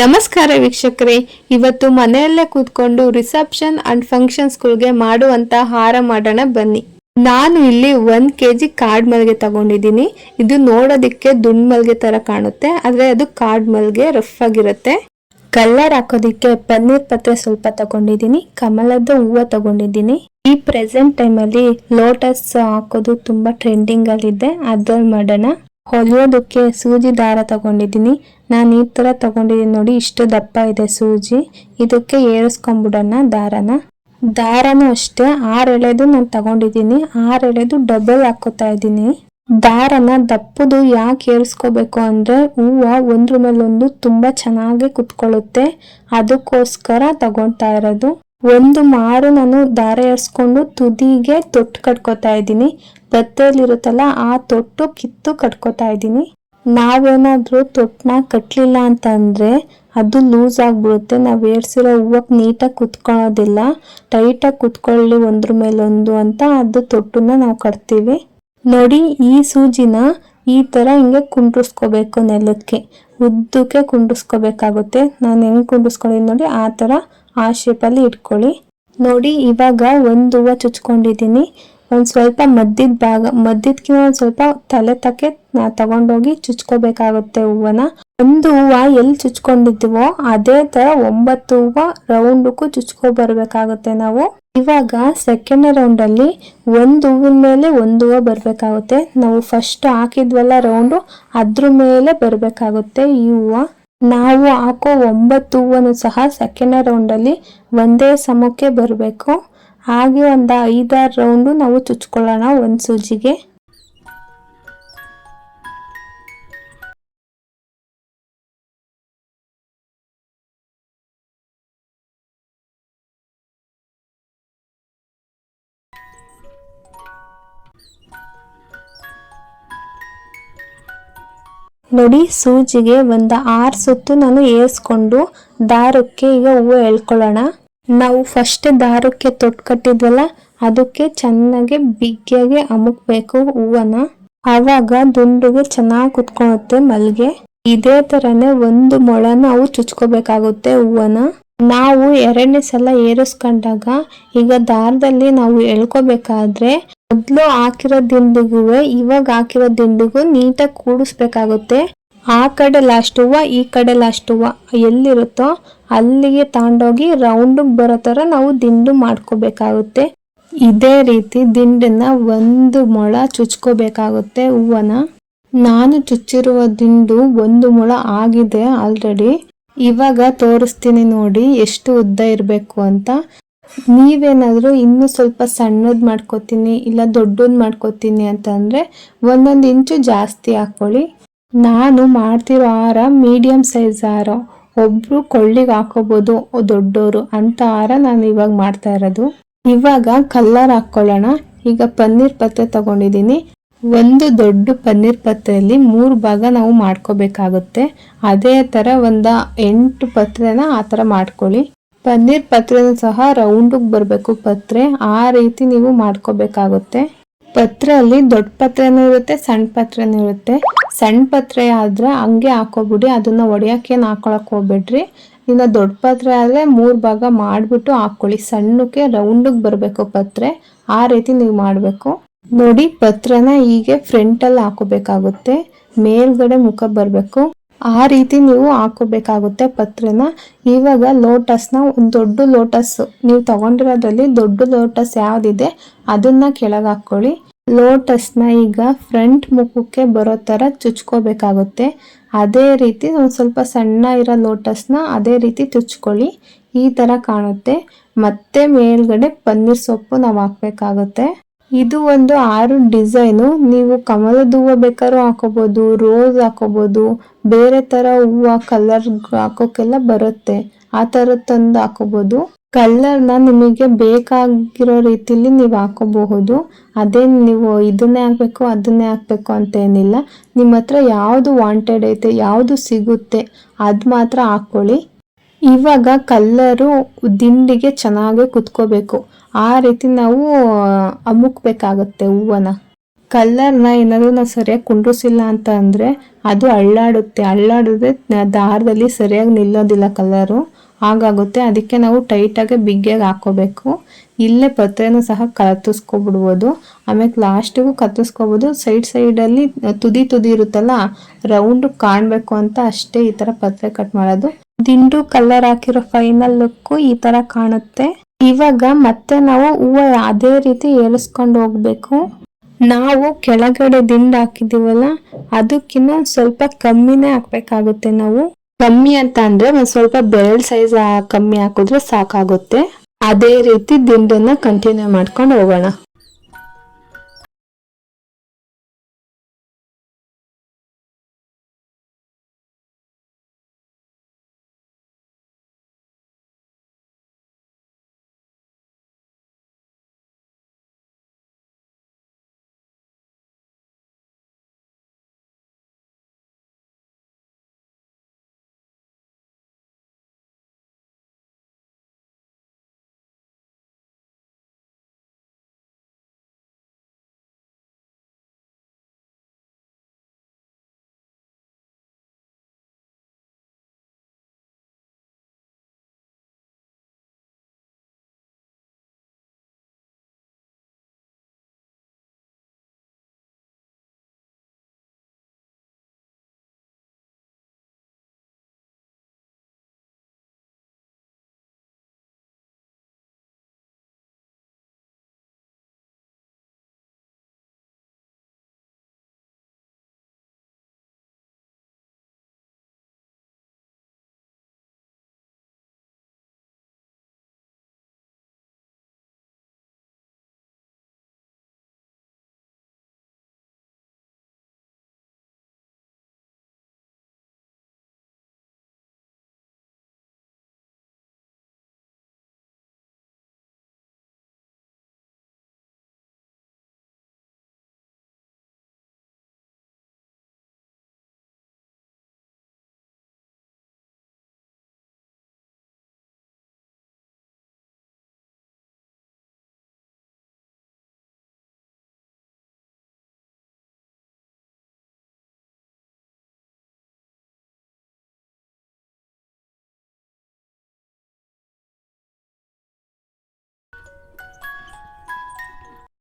ನಮಸ್ಕಾರ ವೀಕ್ಷಕರೇ. ಇವತ್ತು ಮನೆಯಲ್ಲೇ ಕೂತ್ಕೊಂಡು ರಿಸೆಪ್ಷನ್ ಅಂಡ್ ಫಂಕ್ಷನ್ಸ್ಗಳಿಗೆ ಮಾಡುವಂತ ಹಾರ ಮಾಡೋಣ ಬನ್ನಿ. ನಾನು ಇಲ್ಲಿ ಒಂದ್ ಕೆಜಿ ಕಾಡ್ ಮಲ್ಗೆ ತಗೊಂಡಿದ್ದೀನಿ. ಇದು ನೋಡೋದಿಕ್ಕೆ ದುಂಡ್ ಮಲ್ಗೆ ತರ ಕಾಣುತ್ತೆ. ಆದ್ರೆ ಅದು ಕಾಡ್ ಮಲ್ಗೆ ರಫ್ ಆಗಿರುತ್ತೆ. ಕಲ್ಲರ್ ಹಾಕೋದಿಕ್ಕೆ ಪನ್ನೀರ್ ಪತ್ರೆ ಸ್ವಲ್ಪ ತಗೊಂಡಿದ್ದೀನಿ. ಕಮಲದ ಹೂವು ತಗೊಂಡಿದ್ದೀನಿ. ಈ ಪ್ರೆಸೆಂಟ್ ಟೈಮಲ್ಲಿ ಲೋಟಸ್ ಹಾಕೋದು ತುಂಬಾ ಟ್ರೆಂಡಿಂಗ್ ಅಲ್ಲಿದೆ. ಅದ್ರಲ್ಲಿ ಮಾಡೋಣ. ಹೊಲಿಯೋದಕ್ಕೆ ಸೂಜಿ ದಾರ ತಗೊಂಡಿದ್ದೀನಿ. ನಾನು ಈ ಥರ ತಗೊಂಡಿದ್ದೀನಿ ನೋಡಿ, ಇಷ್ಟು ದಪ್ಪ ಇದೆ ಸೂಜಿ. ಇದಕ್ಕೆ ಏರಿಸ್ಕೊಂಬಿಡೋಣ ದಾರನ. ದಾರನೂ ಅಷ್ಟೇ, ಆರು ಎಳೆದು ನಾನು ತಗೊಂಡಿದ್ದೀನಿ. ಆರು ಎಳೆದು ಡಬಲ್ ಹಾಕೋತಾ ಇದ್ದೀನಿ. ದಾರನ ದಪ್ಪದು ಯಾಕೆ ಏರಿಸ್ಕೋಬೇಕು ಅಂದರೆ, ಹೂವು ಒಂದ್ರ ಮೇಲೊಂದು ತುಂಬ ಚೆನ್ನಾಗಿ ಕುತ್ಕೊಳ್ಳುತ್ತೆ. ಅದಕ್ಕೋಸ್ಕರ ತಗೊಳ್ತಾ ಇರೋದು. ಒಂದು ಮಾರು ನಾನು ದಾರ ಎರ್ಸ್ಕೊಂಡು ತುದಿಗೆ ತೊಟ್ಟು ಕಟ್ಕೋತಾ ಇದ್ದೀನಿ. ಪತ್ತೆಯಲ್ಲಿರುತ್ತಲ್ಲ ಆ ತೊಟ್ಟು ಕಿತ್ತು ಕಟ್ಕೋತಾ ಇದ್ದೀನಿ. ನಾವೇನಾದರೂ ತೊಟ್ಟನ್ನ ಕಟ್ಟಲಿಲ್ಲ ಅಂತಂದರೆ ಅದು ಲೂಸ್ ಆಗಿಬಿಡುತ್ತೆ. ನಾವು ಏರ್ಸಿರೋ ಹೂವಕ್ಕೆ ನೀಟಾಗಿ ಕುತ್ಕೊಳ್ಳೋದಿಲ್ಲ. ಟೈಟಾಗಿ ಕುತ್ಕೊಳ್ಳಿ ಒಂದ್ರ ಮೇಲೊಂದು ಅಂತ ಅದು ತೊಟ್ಟನ್ನ ನಾವು ಕಟ್ತೀವಿ. ನೋಡಿ, ಈ ಸೂಜಿನ ಈ ಥರ ಹಿಂಗೆ ಕುಂಡ್ರಿಸ್ಕೋಬೇಕು ನೆಲಕ್ಕೆ. ಉದ್ದಕ್ಕೆ ಕುಂಡ್ರಿಸ್ಕೋಬೇಕಾಗುತ್ತೆ. ನಾನು ಹೆಂಗೆ ಕುಂಡ್ರಿಸ್ಕೊಂಡಿದ್ದೀನಿ ನೋಡಿ, ಆ ತರ ಆ ಶೇಪಲ್ಲಿ ಇಟ್ಕೊಳ್ಳಿ. ನೋಡಿ, ಇವಾಗ ಒಂದು ಹೂವು ಚುಚ್ಕೊಂಡಿದ್ದೀನಿ. ಒಂದು ಸ್ವಲ್ಪ ಮದ್ದಿದ ಭಾಗ, ಮದ್ದಿದ್ಕಿಂತ ಒಂದು ಸ್ವಲ್ಪ ತಲೆ ತಕ್ಕೆ ತಗೊಂಡೋಗಿ ಚುಚ್ಕೋಬೇಕಾಗುತ್ತೆ ಹೂವನ. ಒಂದು ಹೂವ ಎಲ್ಲಿ ಚುಚ್ಕೊಂಡಿದ್ದೀವೋ ಅದೇ ತರ ಒಂಬತ್ತು ಹೂವ ರೌಂಡಕ್ಕೂ ಚುಚ್ಕೊ ಬರ್ಬೇಕಾಗುತ್ತೆ ನಾವು. ಇವಾಗ ಸೆಕೆಂಡ್ ರೌಂಡ್ ಅಲ್ಲಿ ಒಂದು ಹೂವಿನ ಮೇಲೆ ಒಂದು ಹೂವು ಬರ್ಬೇಕಾಗುತ್ತೆ. ನಾವು ಫಸ್ಟ್ ಹಾಕಿದ್ವಲ್ಲ ರೌಂಡು ಅದ್ರ ಮೇಲೆ ಬರ್ಬೇಕಾಗುತ್ತೆ ಈ ಹೂವ. ನಾವು ಹಾಕೋ ಒಂಬತ್ತು ಹೂವನ್ನು ಸಹ ಸೆಕೆಂಡ್ ರೌಂಡಲ್ಲಿ ಒಂದೇ ಸಮಕ್ಕೆ ಬರಬೇಕು. ಹಾಗೆ ಒಂದು ಐದಾರು ರೌಂಡು ನಾವು ಚುಚ್ಕೊಳ್ಳೋಣ ಒಂದು ಸೂಜಿಗೆ. ನೋಡಿ, ಸೂಜಿಗೆ ಒಂದು ಆರು ಸುತ್ತು ನಾನು ಏರಿಸ್ಕೊಂಡು ದಾರಕ್ಕೆ ಈಗ ಹೂವು ಎಳ್ಕೊಳ್ಳೋಣ. ನಾವು ಫಸ್ಟ್ ದಾರಕ್ಕೆ ತೊಟ್ಟು ಕಟ್ಟಿದ್ವಲ್ಲ, ಅದಕ್ಕೆ ಚೆನ್ನಾಗಿ ಬಿಗಿಯಾಗಿ ಅಮುಕ್ಬೇಕು ಹೂವನ್ನ. ಆವಾಗ ದುಂಡುಗೆ ಚೆನ್ನಾಗಿ ಕುತ್ಕೊಳುತ್ತೆ ಮಲ್ಗೆ. ಇದೇ ತರನೇ ಒಂದು ಮೊಳ ನಾವು ಚುಚ್ಕೋಬೇಕಾಗುತ್ತೆ ಹೂವನ್ನ. ನಾವು ಎರಡನೇ ಸಲ ಏರಿಸ್ಕೊಂಡಾಗ ಈಗ ದಾರದಲ್ಲಿ ನಾವು ಎಳ್ಕೋಬೇಕಾದ್ರೆ ಮೊದ್ಲು ಹಾಕಿರೋ ದಿಂಡಿಗೂ ಇವಾಗ ಹಾಕಿರೋ ದಿಂಡಿಗೂ ನೀಟಾಗಿ ಕೂಡಿಸ್ಬೇಕಾಗುತ್ತೆ. ಆ ಕಡೆ ಲಾಸ್ಟ್ ಹೂವು, ಈ ಕಡೆ ಲಾಸ್ಟ್ ಹೂವು ಎಲ್ಲಿರುತ್ತೋ ಅಲ್ಲಿಗೆ ತಗೊಂಡೋಗಿ ರೌಂಡಿಗೆ ಬರೋ ಥರ ನಾವು ದಿಂಡು ಮಾಡ್ಕೋಬೇಕಾಗುತ್ತೆ. ಇದೇ ರೀತಿ ದಿಂಡನ್ನ ಒಂದು ಮೊಳ ಚುಚ್ಕೋಬೇಕಾಗುತ್ತೆ ಹೂವನ. ನಾನು ಚುಚ್ಚಿರುವ ದಿಂಡು ಒಂದು ಮೊಳ ಆಗಿದೆ ಆಲ್ರೆಡಿ ಇವಾಗ ತೋರಿಸ್ತೀನಿ ನೋಡಿ ಎಷ್ಟು ಉದ್ದ ಇರಬೇಕು ಅಂತ. ನೀವೇನಾದರೂ ಇನ್ನೂ ಸ್ವಲ್ಪ ಸಣ್ಣದ್ ಮಾಡ್ಕೋತೀನಿ ಇಲ್ಲ ದೊಡ್ಡದ್ ಮಾಡ್ಕೋತೀನಿ ಅಂತಂದರೆ ಒಂದೊಂದು ಇಂಚು ಜಾಸ್ತಿ ಹಾಕ್ಕೊಳ್ಳಿ ನಾನು ಮಾಡ್ತಿರೋ ಹಾರ ಮೀಡಿಯಮ್ ಸೈಜ್ ಹಾರ. ಒಬ್ಬರು ಕೊಳ್ಳಿಗೆ ಹಾಕೋಬೋದು ದೊಡ್ಡೋರು ಅಂತ ಹಾರ ನಾನು ಇವಾಗ ಮಾಡ್ತಾ ಇರೋದು. ಇವಾಗ ಕಲ್ಲರ್ ಹಾಕ್ಕೊಳ್ಳೋಣ ಈಗ ಪನ್ನೀರ್ ಪತ್ರೆ ತಗೊಂಡಿದ್ದೀನಿ. ಒಂದು ದೊಡ್ಡ ಪನ್ನೀರ್ ಪತ್ರೆಯಲ್ಲಿ ಮೂರು ಭಾಗ ನಾವು ಮಾಡ್ಕೋಬೇಕಾಗುತ್ತೆ. ಅದೇ ಥರ ಒಂದು ಎಂಟು ಪತ್ರೆನ ಆ ಥರ ಮಾಡ್ಕೊಳ್ಳಿ. ಪನ್ನೀರ್ ಪತ್ರೆನೂ ಸಹ ರೌಂಡಿಗೆ ಬರಬೇಕು. ಪತ್ರೆ ಆ ರೀತಿ ನೀವು ಮಾಡ್ಕೋಬೇಕಾಗುತ್ತೆ. ಪತ್ರೆಯಲ್ಲಿ ದೊಡ್ಡ ಪತ್ರೆನೂ ಇರುತ್ತೆ, ಸಣ್ಣ ಪತ್ರೆನೂ ಇರುತ್ತೆ. ಸಣ್ಣ ಪತ್ರೆ ಆದ್ರೆ ಹಂಗೆ ಹಾಕೋಬಿಡಿ, ಅದನ್ನ ಒಡೆಯೋಕ್ಕೇನು ಹಾಕೊಳಕ್ ಹೋಗ್ಬೇಡ್ರಿ. ಇನ್ನು ದೊಡ್ಡ ಪತ್ರೆ ಆದ್ರೆ ಮೂರು ಭಾಗ ಮಾಡ್ಬಿಟ್ಟು ಹಾಕೊಳ್ಳಿ ಸಣ್ಣಕ್ಕೆ ರೌಂಡಿಗೆ ಬರಬೇಕು ಪತ್ರೆ, ಆ ರೀತಿ ನೀವು ಮಾಡಬೇಕು. ನೋಡಿ, ಪತ್ರನ ಹೀಗೆ ಫ್ರಂಟ್ ಅಲ್ಲಿ ಹಾಕೋಬೇಕಾಗುತ್ತೆ. ಮೇಲ್ಗಡೆ ಮುಖ ಬರಬೇಕು. ಆ ರೀತಿ ನೀವು ಹಾಕೋಬೇಕಾಗುತ್ತೆ ಪತ್ರನ. ಇವಾಗ ಲೋಟಸ್ನ ಒಂದು ದೊಡ್ಡ ಲೋಟಸ್ ನೀವು ತಗೊಂಡಿರೋದ್ರಲ್ಲಿ ದೊಡ್ಡ ಲೋಟಸ್ ಯಾವ್ದಿದೆ ಅದನ್ನ ಕೆಳಗೆ ಹಾಕೊಳ್ಳಿ ಲೋಟಸ್ನ ಈಗ ಫ್ರಂಟ್ ಮುಖಕ್ಕೆ ಬರೋ ಥರ ಚುಚ್ಕೋಬೇಕಾಗುತ್ತೆ. ಅದೇ ರೀತಿ ಒಂದು ಸ್ವಲ್ಪ ಸಣ್ಣ ಇರೋ ಲೋಟಸ್ನ ಅದೇ ರೀತಿ ಚುಚ್ಕೊಳ್ಳಿ. ಈ ತರ ಕಾಣುತ್ತೆ. ಮತ್ತೆ ಮೇಲ್ಗಡೆ ಪನ್ನೀರ್ ಸೊಪ್ಪು ನಾವು ಹಾಕ್ಬೇಕಾಗುತ್ತೆ. ಇದು ಒಂದು ಆರು ಡಿಸೈನು. ನೀವು ಕಮಲದ ಹೂವು ಬೇಕಾದ್ರೂ ಹಾಕೋಬಹುದು ರೋಸ್ ಹಾಕೋಬಹುದು ಬೇರೆ ತರ ಹೂವು ಕಲರ್ ಹಾಕೋಕೆಲ್ಲ ಬರುತ್ತೆ. ಆ ತರ ತಂದು ಹಾಕೋಬಹುದು ನ ನಿಮಗೆ ಬೇಕಾಗಿರೋ ರೀತಿಲಿ ನೀವು ಹಾಕೋಬಹುದು. ಅದೇ ನೀವು ಇದನ್ನೇ ಹಾಕ್ಬೇಕು, ಅದನ್ನೇ ಹಾಕ್ಬೇಕು ಅಂತ ಏನಿಲ್ಲ. ನಿಮ್ಮ ಹತ್ರ ಯಾವುದು ವಾಂಟೆಡ್ ಐತೆ, ಯಾವುದು ಸಿಗುತ್ತೆ ಅದು ಮಾತ್ರ ಹಾಕ್ಕೊಳ್ಳಿ ಇವಾಗ ಕಲ್ಲರು ದಿಂಡಿಗೆ ಚೆನ್ನಾಗಿ ಕುತ್ಕೋಬೇಕು. ಆ ರೀತಿ ನಾವು ಅಮುಕ್ಬೇಕಾಗತ್ತೆ ಹೂವನ್ನ. ಕಲ್ಲರ್ನ ಏನಾದರೂ ನಾವು ಸರಿಯಾಗಿ ಕುಂಡ್ರಿಸಿಲ್ಲ ಅಂತ ಅಂದರೆ ಅದು ಅಳ್ಳಾಡುತ್ತೆ. ಅಳ್ಳಾಡಿದ್ರೆ ದಾರದಲ್ಲಿ ಸರಿಯಾಗಿ ನಿಲ್ಲೋದಿಲ್ಲ ಕಲ್ಲರು. ಹಾಗಾಗುತ್ತೆ ಅದಕ್ಕೆ ನಾವು ಟೈಟಾಗಿ ಬಿಗಿಯಾಗಿ ಹಾಕೋಬೇಕು. ಇಲ್ಲೇ ಪತ್ರೆನೂ ಸಹ ಕತ್ತರಿಸ್ಕೊಬಿಡ್ಬೋದು. ಆಮೇಲೆ ಲಾಸ್ಟಿಗೂ ಕತ್ತರಿಸ್ಕೊಬೋದು. ಸೈಡ್ ಸೈಡಲ್ಲಿ ತುದಿ ತುದಿ ಇರುತ್ತಲ್ಲ, ರೌಂಡ್ ಕಾಣಬೇಕು ಅಂತ ಅಷ್ಟೇ ಈ ಥರ ಪತ್ರೆ ಕಟ್ ಮಾಡೋದು ದಿಂಡು ಕಲರ್ ಹಾಕಿರೋ ಫೈನಲ್ ಲುಕ್ ಈ ತರ ಕಾಣುತ್ತೆ. ಇವಾಗ ಮತ್ತೆ ನಾವು ಹೂವ ಅದೇ ರೀತಿ ಏರಿಸ್ಕೊಂಡು ಹೋಗ್ಬೇಕು. ನಾವು ಕೆಳಗಡೆ ದಿಂಡು ಹಾಕಿದೀವಲ್ಲ ಅದಕ್ಕಿಂತ ಸ್ವಲ್ಪ ಕಮ್ಮಿನೇ ಹಾಕ್ಬೇಕಾಗುತ್ತೆ ನಾವು. ಕಮ್ಮಿ ಅಂತ ಅಂದ್ರೆ ಒಂದ್ ಸ್ವಲ್ಪ ಬೆರಳ್ ಸೈಜ್ ಕಮ್ಮಿ ಹಾಕಿದ್ರೆ ಸಾಕಾಗುತ್ತೆ. ಅದೇ ರೀತಿ ದಿಂಡನ್ನ ಕಂಟಿನ್ಯೂ ಮಾಡ್ಕೊಂಡು ಹೋಗೋಣ.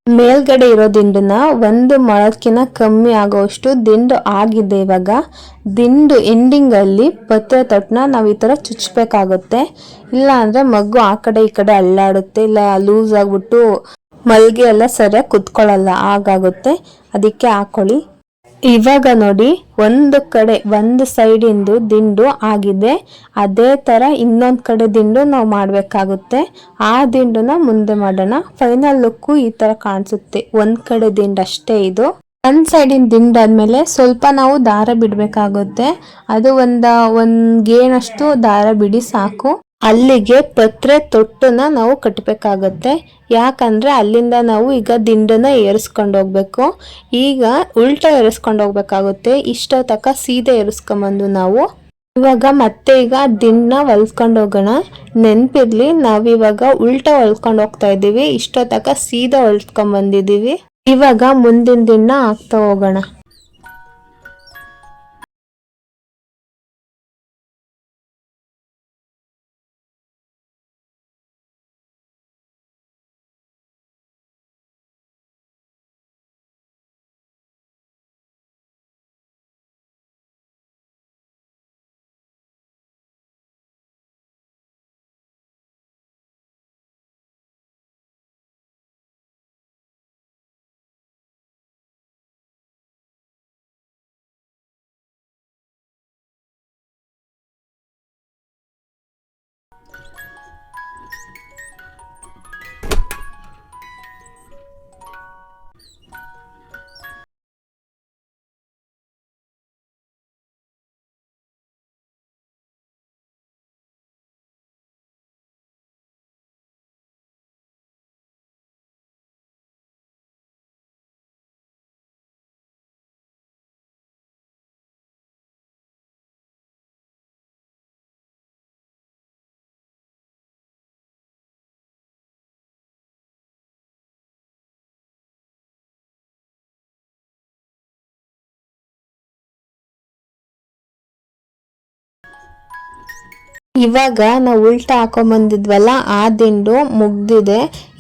ಮೇಲ್ಗಡೆ ಇರೋ ದಿಂಡನ್ನ ಒಂದು ಮೊಳಕ್ಕಿನ ಕಮ್ಮಿ ಆಗೋಷ್ಟು ದಿಂಡು ಆಗಿದೆ ಇವಾಗ. ದಿಂಡು ಎಂಡಿಂಗ್ ಅಲ್ಲಿ ಪತ್ರೆ ತೊಟ್ಟನ್ನ ನಾವು ಈ ಥರ ಚುಚ್ಚಬೇಕಾಗುತ್ತೆ ಇಲ್ಲ ಅಂದ್ರೆ ಮಗು ಆ ಕಡೆ ಈ ಕಡೆ ಅಲ್ಲಾಡುತ್ತೆ, ಇಲ್ಲ ಲೂಸ್ ಆಗಿಬಿಟ್ಟು ಮಲ್ಗೆ ಎಲ್ಲ ಸರಿಯಾಗಿ ಕುತ್ಕೊಳ್ಳಲ್ಲ, ಹಾಗಾಗುತ್ತೆ. ಅದಕ್ಕೆ ಹಾಕೊಳ್ಳಿ. ಇವಾಗ ನೋಡಿ, ಒಂದು ಕಡೆ ಒಂದು ಸೈಡಿಂದು ದಿಂಡು ಆಗಿದೆ. ಅದೇ ಥರ ಇನ್ನೊಂದು ಕಡೆ ದಿಂಡು ನಾವು ಮಾಡಬೇಕಾಗುತ್ತೆ. ಆ ದಿಂಡನ್ನ ಮುಂದೆ ಮಾಡೋಣ. ಫೈನಲ್ ಲುಕ್ಕು ಈ ಥರ ಕಾಣಿಸುತ್ತೆ. ಒಂದು ಕಡೆ ದಿಂಡು ಅಷ್ಟೇ ಇದು. ಒಂದ್ ಸೈಡಿನ ದಿಂಡಾದ್ಮೇಲೆ ಸ್ವಲ್ಪ ನಾವು ದಾರ ಬಿಡಬೇಕಾಗುತ್ತೆ. ಅದು ಒಂದು, ಒಂದ್ ಗೇಣಷ್ಟು ದಾರ ಬಿಡಿ ಸಾಕು. ಅಲ್ಲಿಗೆ ಪತ್ರೆ ತೊಟ್ಟನ್ನ ನಾವು ಕಟ್ಟಬೇಕಾಗತ್ತೆ ಯಾಕಂದ್ರೆ ಅಲ್ಲಿಂದ ನಾವು ಈಗ ದಿಂಡನ್ನ ಏರಿಸ್ಕೊಂಡು ಹೋಗ್ಬೇಕು. ಈಗ ಉಲ್ಟಾ ಏರಿಸ್ಕೊಂಡು ಹೋಗ್ಬೇಕಾಗುತ್ತೆ. ಇಷ್ಟ ತಕ್ಕ ಸೀದೆ ಏರಿಸ್ಕೊಂಬಂದು ನಾವು. ಇವಾಗ ಮತ್ತೆ ಈಗ ದಿಂಡನ್ನ ಹೊಲ್ಸ್ಕೊಂಡು ಹೋಗೋಣ. ನೆನ್ಪಿರ್ಲಿ, ನಾವಿವಾಗ ಉಲ್ಟಾ ಹೊಲ್ಸ್ಕೊಂಡು ಹೋಗ್ತಾ ಇದ್ದೀವಿ. ಇಷ್ಟ ತಕ್ಕ ಸೀದಾ ಹೊಲ್ಸ್ಕೊಂಡ್ ಬಂದಿದೀವಿ ಇವಾಗ ಮುಂದಿನ ದಿನ ಹಾಕ್ತಾ ಹೋಗೋಣ. ಇವಾಗ ನಾವು ಉಲ್ಟಾ ಹಾಕೊಂಬಂದಿದ್ವಲ್ಲ ಆ ದಿಂಡು ಮುಗ್ದಿದೆ.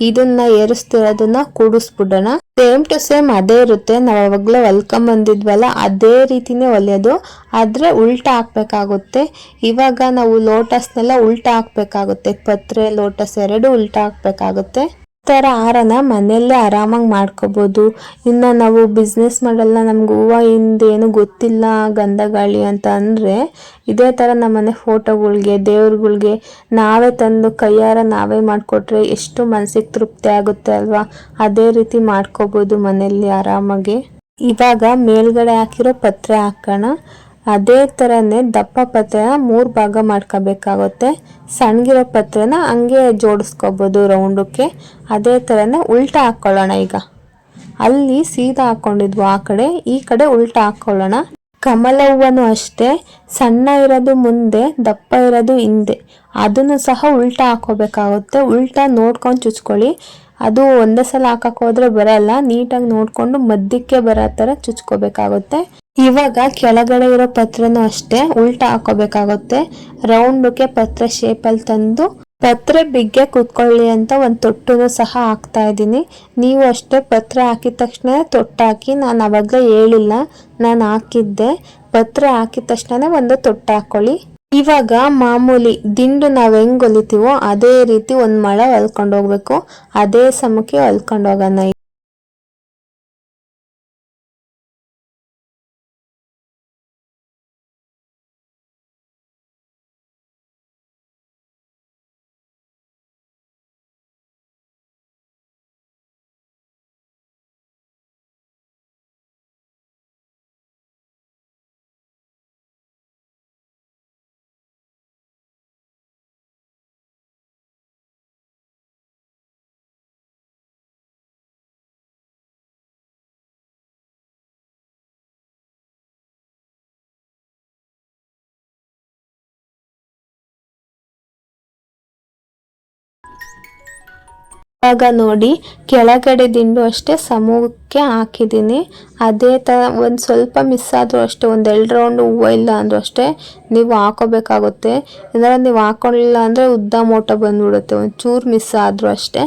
ಇದನ್ನ ಏರಿಸ್ತಿರೋದನ್ನ ಕೂಡಿಸ್ಬಿಡೋಣ. ಸೇಮ್ ಟು ಸೇಮ್ ಅದೇ ಇರುತ್ತೆ. ನಾವು ಅವಾಗಲೇ ಹೊಲ್ಕೊಂಬಂದಿದ್ವಲ್ಲ ಅದೇ ರೀತಿನೇ ಹೊಲಿಯೋದು. ಆದರೆ ಉಲ್ಟಾ ಹಾಕ್ಬೇಕಾಗುತ್ತೆ. ಇವಾಗ ನಾವು ಲೋಟಸ್ನೆಲ್ಲ ಉಲ್ಟಾ ಹಾಕ್ಬೇಕಾಗುತ್ತೆ. ಪತ್ರೆ ಲೋಟಸ್ ಎರಡು ಉಲ್ಟಾ ಹಾಕ್ಬೇಕಾಗುತ್ತೆ. ಥರ ಹಾರನ ಮನೆಯಲ್ಲೇ ಆರಾಮಾಗಿ ಮಾಡ್ಕೋಬೋದು. ಇನ್ನು ನಾವು ಬಿಸ್ನೆಸ್ ಮಾಡಲ್ಲ, ನಮ್ಗೆ ಹೂವು ಏನು ಗೊತ್ತಿಲ್ಲ ಗಂಧ ಗಾಳಿ ಅಂತ ಅಂದರೆ ಇದೇ ಥರ ನಮ್ಮನೆ ಫೋಟೋಗಳಿಗೆ ದೇವ್ರುಗಳಿಗೆ ನಾವೇ ತಂದು ಕೈಯಾರ ನಾವೇ ಮಾಡಿಕೊಟ್ರೆ ಎಷ್ಟು ಮನಸ್ಸಿಗೆ ತೃಪ್ತಿ ಆಗುತ್ತೆ ಅಲ್ವಾ? ಅದೇ ರೀತಿ ಮಾಡ್ಕೋಬೋದು ಮನೆಯಲ್ಲಿ ಆರಾಮಾಗಿ. ಇವಾಗ ಮೇಲ್ಗಡೆ ಹಾಕಿರೋ ಪತ್ರೆ ಹಾಕೋಣ. ಅದೇ ಥರನೇ ದಪ್ಪ ಪತ್ರೆನ ಮೂರು ಭಾಗ ಮಾಡ್ಕೋಬೇಕಾಗುತ್ತೆ. ಸಣ್ಣಗಿರೋ ಪತ್ರೆನ ಹಂಗೆ ಜೋಡಿಸ್ಕೋಬೋದು ರೌಂಡಕ್ಕೆ. ಅದೇ ಥರನೇ ಉಲ್ಟಾ ಹಾಕ್ಕೊಳ್ಳೋಣ ಈಗ. ಅಲ್ಲಿ ಸೀದಾ ಹಾಕ್ಕೊಂಡಿದ್ವು ಆ ಕಡೆ, ಈ ಕಡೆ ಉಲ್ಟಾ ಹಾಕ್ಕೊಳ್ಳೋಣ ಕಮಲ ಅಷ್ಟೇ, ಸಣ್ಣ ಇರೋದು ಮುಂದೆ, ದಪ್ಪ ಇರೋದು ಹಿಂದೆ. ಅದನ್ನು ಸಹ ಉಲ್ಟಾ ಹಾಕೋಬೇಕಾಗುತ್ತೆ ಉಲ್ಟಾ ನೋಡ್ಕೊಂಡು ಚುಚ್ಕೊಳ್ಳಿ. ಅದು ಒಂದೇ ಸಲ ಹಾಕಕ್ಕೆ ಹೋದ್ರೆ ಬರಲ್ಲ. ನೀಟಾಗಿ ನೋಡ್ಕೊಂಡು ಮಧ್ಯಕ್ಕೆ ಬರೋ ಥರ ಚುಚ್ಕೋಬೇಕಾಗುತ್ತೆ. ಇವಾಗ ಕೆಳಗಡೆ ಇರೋ ಪತ್ರನೂ ಅಷ್ಟೇ ಉಲ್ಟಾ ಹಾಕೋಬೇಕಾಗುತ್ತೆ ರೌಂಡಕ್ಕೆ ಪತ್ರ ಶೇಪಲ್ಲಿ ತಂದು ಪತ್ರೆ ಬಿಗ್ಗೆ ಕೂತ್ಕೊಳ್ಳಿ ಅಂತ ಒಂದು ತೊಟ್ಟನ್ನು ಸಹ ಹಾಕ್ತಾ ಇದ್ದೀನಿ. ನೀವು ಅಷ್ಟೇ ಪತ್ರೆ ಹಾಕಿದ ತಕ್ಷಣ ತೊಟ್ಟಾಕಿ, ನಾನು ಅವಾಗಲೇ ಹೇಳಿಲ್ಲ, ನಾನು ಹಾಕಿದ್ದೆ. ಪತ್ರೆ ಹಾಕಿದ ತಕ್ಷಣ ಒಂದು ತೊಟ್ಟು ಹಾಕೊಳ್ಳಿ. ಇವಾಗ ಮಾಮೂಲಿ ದಿಂಡು ನಾವು ಹೆಂಗೆ ಹೊಲಿತೀವೋ ಅದೇ ರೀತಿ ಒಂದು ಮಳ ಹೊಲ್ಕೊಂಡು ಹೋಗ್ಬೇಕು. ಅದೇ ಸಮಕ್ಕೆ ಹೊಲ್ಕೊಂಡು ಹೋಗೋಣ. ಇವಾಗ ನೋಡಿ, ಕೆಳಗಡೆ ದಿಂಡು ಅಷ್ಟೇ ಸಮೂಹಕ್ಕೆ ಹಾಕಿದ್ದೀನಿ. ಅದೇ ಥರ ಒಂದು ಸ್ವಲ್ಪ ಮಿಸ್ ಆದರೂ ಅಷ್ಟೇ, ಒಂದು ಎರಡು ರೌಂಡ್ ಹೂವು ಇಲ್ಲ ಅಂದರೂ ಅಷ್ಟೇ ನೀವು ಹಾಕೋಬೇಕಾಗುತ್ತೆ. ಏನಾರ ನೀವು ಹಾಕೊಳ್ಳಿಲ್ಲ ಅಂದರೆ ಉದ್ದ ಮೋಟ ಬಂದ್ಬಿಡುತ್ತೆ. ಒಂದು ಚೂರು ಮಿಸ್ ಆದರೂ ಅಷ್ಟೇ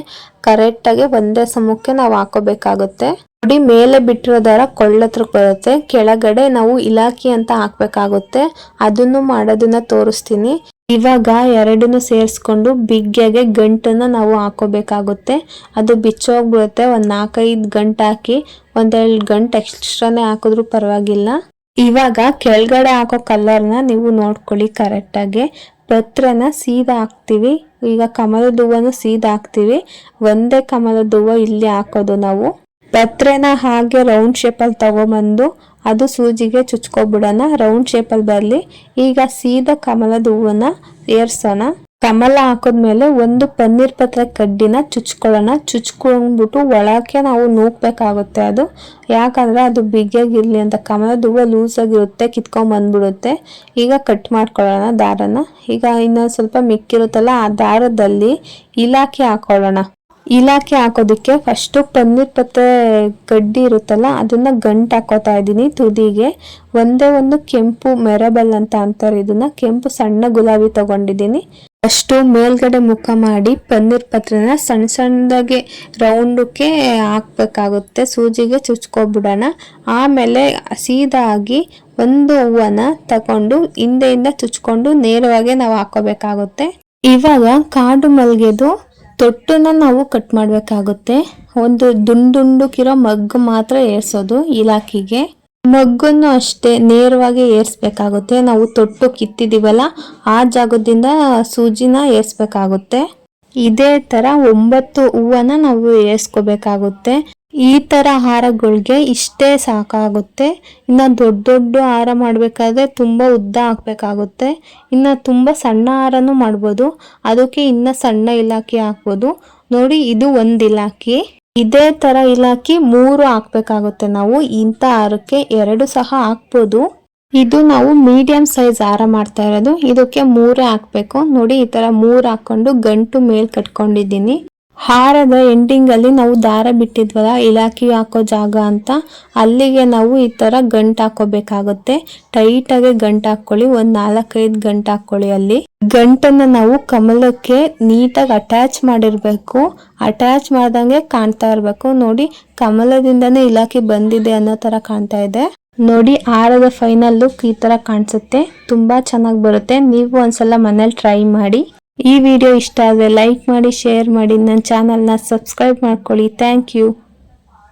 ಕರೆಕ್ಟಾಗಿ ಒಂದೇ ಸಮೂಹಕ್ಕೆ ನಾವು ಹಾಕೋಬೇಕಾಗುತ್ತೆ. ನೋಡಿ, ಮೇಲೆ ಬಿಟ್ಟಿರೋ ದಾರ ಕೊಳ್ಳತ್ರ ಬರುತ್ತೆ. ಕೆಳಗಡೆ ನಾವು ಇಲಾಖೆ ಅಂತ ಹಾಕ್ಬೇಕಾಗುತ್ತೆ. ಅದನ್ನು ಮಾಡೋದನ್ನ ತೋರಿಸ್ತೀನಿ. ಇವಾಗ ಎರಡನ್ನೂ ಸೇರಿಸ್ಕೊಂಡು ಬಿಗ್ಗೆಗೆ ಗಂಟನ್ನ ನಾವು ಹಾಕೋಬೇಕಾಗುತ್ತೆ. ಅದು ಬಿಚ್ಚೋಗ್ಬಿಡುತ್ತೆ. ಒಂದು ನಾಲ್ಕೈದು ಗಂಟು ಹಾಕಿ ಒಂದೆರಡು ಗಂಟು ಎಕ್ಸ್ಟ್ರಾನೇ ಹಾಕಿದ್ರು ಪರವಾಗಿಲ್ಲ. ಇವಾಗ ಕೆಳಗಡೆ ಹಾಕೋ ಕಲರ್ನ ನೀವು ನೋಡ್ಕೊಳ್ಳಿ ಕರೆಕ್ಟಾಗಿ. ಪತ್ರನ ಸೀದಾ ಹಾಕ್ತೀವಿ. ಈಗ ಕಮಲದ ಹೂವನ್ನು ಸೀದಾ ಹಾಕ್ತೀವಿ. ಒಂದೇ ಕಮಲದ ಹೂವು ಇಲ್ಲಿ ಹಾಕೋದು ನಾವು. ಪತ್ರೆನ ಹಾಗೆ ರೌಂಡ್ ಶೇಪಲ್ಲಿ ತಗೊಂಬಂದು ಅದು ಸೂಜಿಗೆ ಚುಚ್ಕೊಬಿಡೋಣ. ರೌಂಡ್ ಶೇಪಲ್ಲಿ ಬರಲಿ. ಈಗ ಸೀದಾ ಕಮಲದ ಹೂವನ್ನ ಏರ್ಸೋಣ. ಕಮಲ ಹಾಕಿದ್ಮೇಲೆ ಒಂದು ಪನ್ನೀರ್ ಪತ್ರೆ ಕಡ್ಡಿನ ಚುಚ್ಕೊಳ್ಳೋಣ. ಚುಚ್ಕೊಂಡ್ಬಿಟ್ಟು ಒಳಕ್ಕೆ ನಾವು ನೂಕ್ಬೇಕಾಗುತ್ತೆ ಅದು. ಯಾಕಂದ್ರೆ ಅದು ಬಿಗಿಯಾಗಿರ್ಲಿ ಅಂತ. ಕಮಲದ ಹೂವು ಲೂಸ್ ಆಗಿರುತ್ತೆ ಕಿತ್ಕೊಂಡ್ ಬಂದ್ಬಿಡುತ್ತೆ ಈಗ ಕಟ್ ಮಾಡ್ಕೊಳ್ಳೋಣ ದಾರನ. ಈಗ ಇನ್ನೊಂದು ಸ್ವಲ್ಪ ಮಿಕ್ಕಿರುತ್ತಲ್ಲ, ಆ ದಾರದಲ್ಲಿ ಇಲಾಖೆ ಹಾಕೊಳ್ಳೋಣ. ಇಲಾಖೆ ಹಾಕೋದಕ್ಕೆ ಫಸ್ಟು ಪನ್ನೀರ್ ಪತ್ತೆ ಗಡ್ಡಿ ಇರುತ್ತಲ್ಲ, ಅದನ್ನು ಗಂಟು ಹಾಕೋತಾ ಇದ್ದೀನಿ ತುದಿಗೆ. ಒಂದೇ ಒಂದು ಕೆಂಪು ಮೆರಬಲ್ ಅಂತ ಅಂತಾರೆ ಇದನ್ನ. ಕೆಂಪು ಸಣ್ಣ ಗುಲಾಬಿ ತಗೊಂಡಿದ್ದೀನಿ. ಅಷ್ಟು ಮೇಲ್ಗಡೆ ಮುಖ ಮಾಡಿ ಪನ್ನೀರ್ ಪತ್ರನ ಸಣ್ಣ ಸಣ್ಣದಾಗಿ ರೌಂಡಕ್ಕೆ ಹಾಕ್ಬೇಕಾಗುತ್ತೆ. ಸೂಜಿಗೆ ಚುಚ್ಕೊಬಿಡೋಣ. ಆಮೇಲೆ ಸೀದಾಗಿ ಒಂದು ಹೂವನ್ನು ತಗೊಂಡು ಹಿಂದೆಯಿಂದ ಚುಚ್ಕೊಂಡು ನೇರವಾಗಿ ನಾವು ಹಾಕೋಬೇಕಾಗುತ್ತೆ. ಇವಾಗ ಕಾಡು ಮಲ್ಗೆದು ತೊಟ್ಟನ್ನ ನಾವು ಕಟ್ ಮಾಡಬೇಕಾಗುತ್ತೆ. ಒಂದು ದುಂಡುಂಡುಕಿರೋ ಮಗ್ಗು ಮಾತ್ರ ಏರ್ಸೋದು ಇಲಾಖೆಗೆ. ಮಗ್ಗನ್ನು ಅಷ್ಟೇ ನೇರವಾಗಿ ಏರ್ಸ್ಬೇಕಾಗುತ್ತೆ. ನಾವು ತೊಟ್ಟು ಕಿತ್ತಿದ್ದೀವಲ್ಲ ಆ ಜಾಗದಿಂದ ಸೂಜಿನ ಏರ್ಸ್ಬೇಕಾಗುತ್ತೆ. ಇದೇ ತರ ಒಂಬತ್ತು ಹೂವನ್ನು ನಾವು ಏರ್ಸ್ಕೋಬೇಕಾಗುತ್ತೆ. ಈ ಥರ ಹಾರಗಳಿಗೆ ಇಷ್ಟೇ ಸಾಕಾಗುತ್ತೆ. ಇನ್ನು ದೊಡ್ಡ ದೊಡ್ಡ ಹಾರ ಮಾಡಬೇಕಾದ್ರೆ ತುಂಬ ಉದ್ದ ಹಾಕ್ಬೇಕಾಗುತ್ತೆ. ಇನ್ನು ತುಂಬ ಸಣ್ಣ ಹಾರನೂ ಮಾಡ್ಬೋದು. ಅದಕ್ಕೆ ಇನ್ನು ಸಣ್ಣ ಇಲಾಖೆ ಹಾಕ್ಬೋದು. ನೋಡಿ, ಇದು ಒಂದು ಇಲಾಖೆ. ಇದೇ ಥರ ಇಲಾಖೆ ಮೂರು ಹಾಕ್ಬೇಕಾಗುತ್ತೆ ನಾವು. ಇಂಥ ಹಾರಕ್ಕೆ ಎರಡು ಸಹ ಹಾಕ್ಬೋದು. ಇದು ನಾವು ಮೀಡಿಯಂ ಸೈಜ್ ಹಾರ ಮಾಡ್ತಾ ಇರೋದು. ಇದಕ್ಕೆ ಮೂರೇ ಹಾಕ್ಬೇಕು. ನೋಡಿ, ಈ ಥರ ಮೂರು ಹಾಕ್ಕೊಂಡು ಗಂಟು ಮೇಲೆ ಕಟ್ಕೊಂಡಿದ್ದೀನಿ. ಹಾರದ ಎಂಡಿಂಗ್ ಅಲ್ಲಿ ನಾವು ದಾರ ಬಿಟ್ಟಿದ್ವಲ್ಲ, ಇಲಾಖೆ ಹಾಕೋ ಜಾಗ ಅಂತ, ಅಲ್ಲಿಗೆ ನಾವು ಈ ತರ ಗಂಟು ಹಾಕೋಬೇಕಾಗುತ್ತೆ. ಟೈಟ್ ಆಗಿ ಗಂಟು ಹಾಕೊಳ್ಳಿ ಒಂದ್ ನಾಲ್ಕೈದು ಗಂಟು ಹಾಕೊಳ್ಳಿ ಅಲ್ಲಿ. ಗಂಟನ್ನ ನಾವು ಕಮಲಕ್ಕೆ ನೀಟಾಗಿ ಅಟ್ಯಾಚ್ ಮಾಡಿರ್ಬೇಕು. ಅಟ್ಯಾಚ್ ಮಾಡ್ದಂಗೆ ಕಾಣ್ತಾ ಇರಬೇಕು. ನೋಡಿ, ಕಮಲದಿಂದನೇ ಇಲಾಖೆ ಬಂದಿದೆ ಅನ್ನೋ ತರ ಕಾಣ್ತಾ ಇದೆ. ನೋಡಿ, ಹಾರದ ಫೈನಲ್ ಲುಕ್ ಈ ತರ ಕಾಣಿಸುತ್ತೆ. ತುಂಬಾ ಚೆನ್ನಾಗಿ ಬರುತ್ತೆ. ನೀವು ಒಂದ್ಸಲ ಮನೇಲಿ ಟ್ರೈ ಮಾಡಿ. ಈ ವಿಡಿಯೋ ಇಷ್ಟ ಆದರೆ ಲೈಕ್ ಮಾಡಿ ಶೇರ್ ಮಾಡಿ ನನ್ನ ಚಾನಲ್ನ ಸಬ್ಸ್ಕ್ರೈಬ್ ಮಾಡ್ಕೊಳ್ಳಿ. Thank you